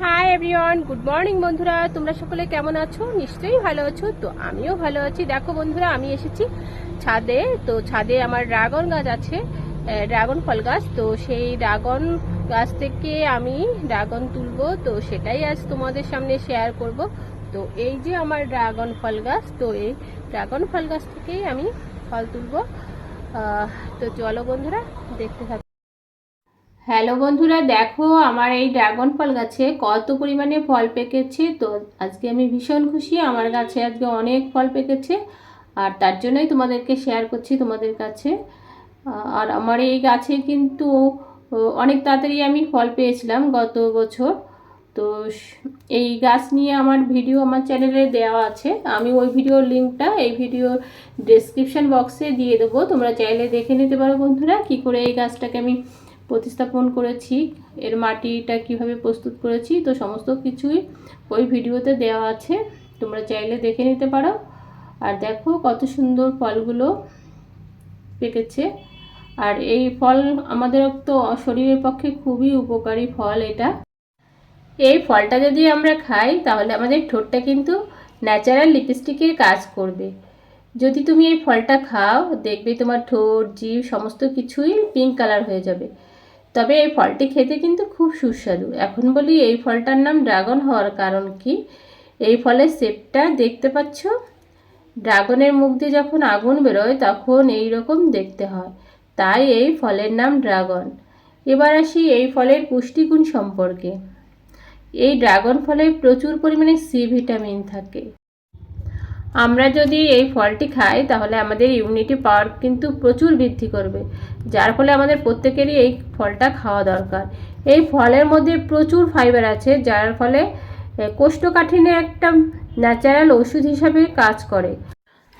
Hi everyone good morning বন্ধুরা। তোমরা সকলে কেমন আছো? নিশ্চয়ই ভালো আছো। তো আমিও ভালো আছি। দেখো বন্ধুরা, আমি এসেছি ছাদে। তো ছাদে আমার ড্রাগন গাছ আছে ড্রাগন ফল গাছ। তো সেই ড্রাগন গাছ থেকে আমি ড্রাগন তুলবো। তো সেটাই আজ তোমাদের সামনে শেয়ার করব। তো এই যে আমার ড্রাগন ফল গাছ, তো এই ড্রাগন ফল গাছ থেকেই আমি ফল তুলবো। তো চলো বন্ধুরা, দেখতে থাকো হ্যালো বন্ধুরা, দেখো আমার এই ড্রাগন ফল গাছে কত পরিমাণে ফল পেকেছে। তো আজকে আমি ভীষণ খুশি, আমার গাছে আজকে অনেক ফল পেকেছে আর তার জন্যই তোমাদেরকে শেয়ার করছি তোমাদের কাছে। আর আমার এই গাছে কিন্তু অনেক তাড়াতাড়ি আমি ফল পেয়েছিলাম গত বছর। তো এই গাছ নিয়ে আমার ভিডিও আমার চ্যানেলে দেওয়া আছে। আমি ওই ভিডিওর লিঙ্কটা এই ভিডিও ডেসক্রিপশন বক্সে দিয়ে দেবো। তোমরা চাইলে দেখে নিতে পারো বন্ধুরা, কি করে এই গাছটাকে আমি প্রতিস্থাপন করেছি, এর মাটিটা কীভাবে প্রস্তুত করেছি, তো সমস্ত কিছুই ওই ভিডিওতে দেওয়া আছে, তোমরা চাইলে দেখে নিতে পারো। আর দেখো কত সুন্দর ফলগুলো পেকেছে। আর এই ফল আমাদের তো শরীরের পক্ষে খুবই উপকারী ফল এটা। এই ফলটা যদি আমরা খাই, তাহলে আমাদের ঠোঁটটা কিন্তু ন্যাচারাল লিপস্টিকের কাজ করবে। যদি তুমি এই ফলটা খাও, দেখবে তোমার ঠোঁট, জিভ, সমস্ত কিছুই পিঙ্ক কালার হয়ে যাবে। তবে এই ফলটি খেতে কিন্তু খুব সুস্বাদু। এখন বলি এই ফলটার নাম ড্রাগন হওয়ার কারণ কি? এই ফলের শেপটা দেখতে পাচ্ছ? ড্রাগনের মুখ দিয়ে যখন আগুন বেরোয়, তখন এই রকম দেখতে হয়। তাই এই ফলের নাম ড্রাগন। এবার আসি এই ফলের পুষ্টিগুণ সম্পর্কে। এই ড্রাগন ফলে প্রচুর পরিমাণে সি ভিটামিন থাকে। আমরা যদি এই ফলটি খাই, তাহলে আমাদের ইমিউনিটি পাওয়ার কিন্তু প্রচুর বৃদ্ধি করবে। যার ফলে আমাদের প্রত্যেকেরই এই ফলটা খাওয়া দরকার। এই ফলের মধ্যে প্রচুর ফাইবার আছে, যার ফলে কোষ্ঠকাঠিন্যে একটা ন্যাচারাল ওষুধ হিসাবে কাজ করে।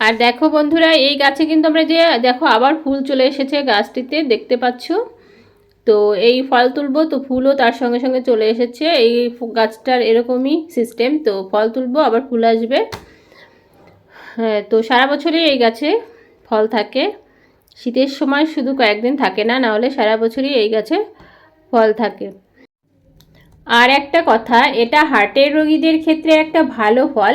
আর দেখো বন্ধুরা, এই গাছে কিন্তু আমরা যে, দেখো আবার ফুল চলে এসেছে গাছটিতে, দেখতে পাচ্ছ? তো এই ফল তুলবো, তো ফুলও তার সঙ্গে সঙ্গে চলে এসেছে। এই গাছটার এরকমই সিস্টেম তো ফল তুলবো, আবার ফুল আসবে। তো সারা বছরই এই গাছে ফল থাকে। শীতের সময় শুধু কয়েকদিন থাকে না নাহলে সারা বছরই এই গাছে ফল থাকে। আর একটা কথা, এটা হার্টের রোগীদের ক্ষেত্রে একটা ভালো ফল।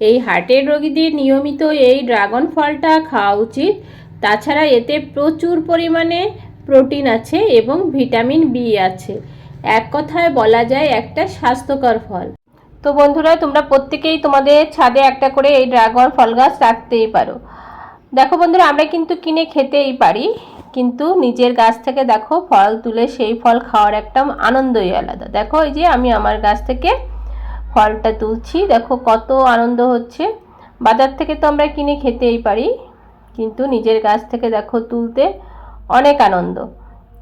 এই হার্টের রোগীদের নিয়মিত এই ড্রাগন ফলটা খাওয়া উচিত। তাছাড়া এতে প্রচুর পরিমাণে প্রোটিন আছে এবং ভিটামিন বি আছে। এক কথায় বলা যায়, একটা স্বাস্থ্যকর ফল। তো বন্ধুরা, তোমরা প্রত্যেকেই তোমাদের ছাদে একটা করে এই ড্রাগন ফল গাছ রাখতেই পারো। দেখো বন্ধুরা, আমরা কিন্তু কিনে খেতেই পারি, কিন্তু নিজের গাছ থেকে দেখো, ফল তুলে সেই ফল খাওয়ার একটা আনন্দই আলাদা। দেখো, এই যে আমি আমার গাছ থেকে ফলটা তুলছি, দেখো কত আনন্দ হচ্ছে। বাজার থেকে তো আমরা কিনে খেতেই পারি, কিন্তু নিজের গাছ থেকে দেখো তুলতে অনেক আনন্দ।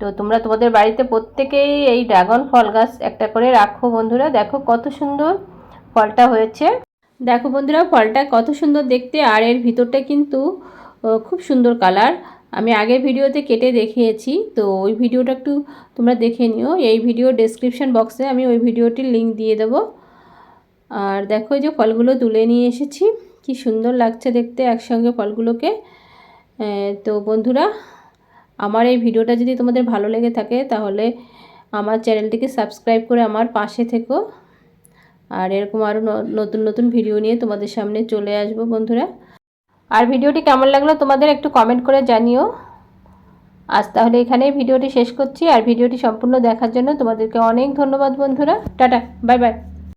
তো তোমরা তোমাদের বাড়িতে প্রত্যেকেই এই ড্রাগন ফল গাছ একটা করে রাখো বন্ধুরা, দেখো কত সুন্দর। ফলটা হয়েছে। দেখো বন্ধুরা, ফলটা কত সুন্দর দেখতে, আর এর ভিতরটা কিন্তু খুব সুন্দর কালার। আমি আগের ভিডিওতে কেটে দেখিয়েছি, তো ওই ভিডিওটা একটু তোমরা দেখে নিও। এই ভিডিও ডেসক্রিপশন বক্সে আমি ওই ভিডিওটির লিংক দিয়ে দেবো। আর দেখো যে ফলগুলো তুলে নিয়ে এসেছি, কি সুন্দর লাগছে দেখতে একসঙ্গে ফলগুলোকে। তো বন্ধুরা, আমার এই ভিডিওটা যদি তোমাদের ভালো লেগে থাকে, তাহলে আমার চ্যানেলটিকে সাবস্ক্রাইব করে আমার পাশে থেকো। আর এরকম আরও নতুন নতুন ভিডিও নিয়ে তোমাদের সামনে চলে আসব বন্ধুরা। আর ভিডিওটি কেমন লাগল তোমাদের একটু কমেন্ট করে জানিও। আজ তাহলে এখানেই ভিডিওটি শেষ করছি। আর ভিডিওটি সম্পূর্ণ দেখার জন্য তোমাদেরকে অনেক ধন্যবাদ বন্ধুরা। Tata bye bye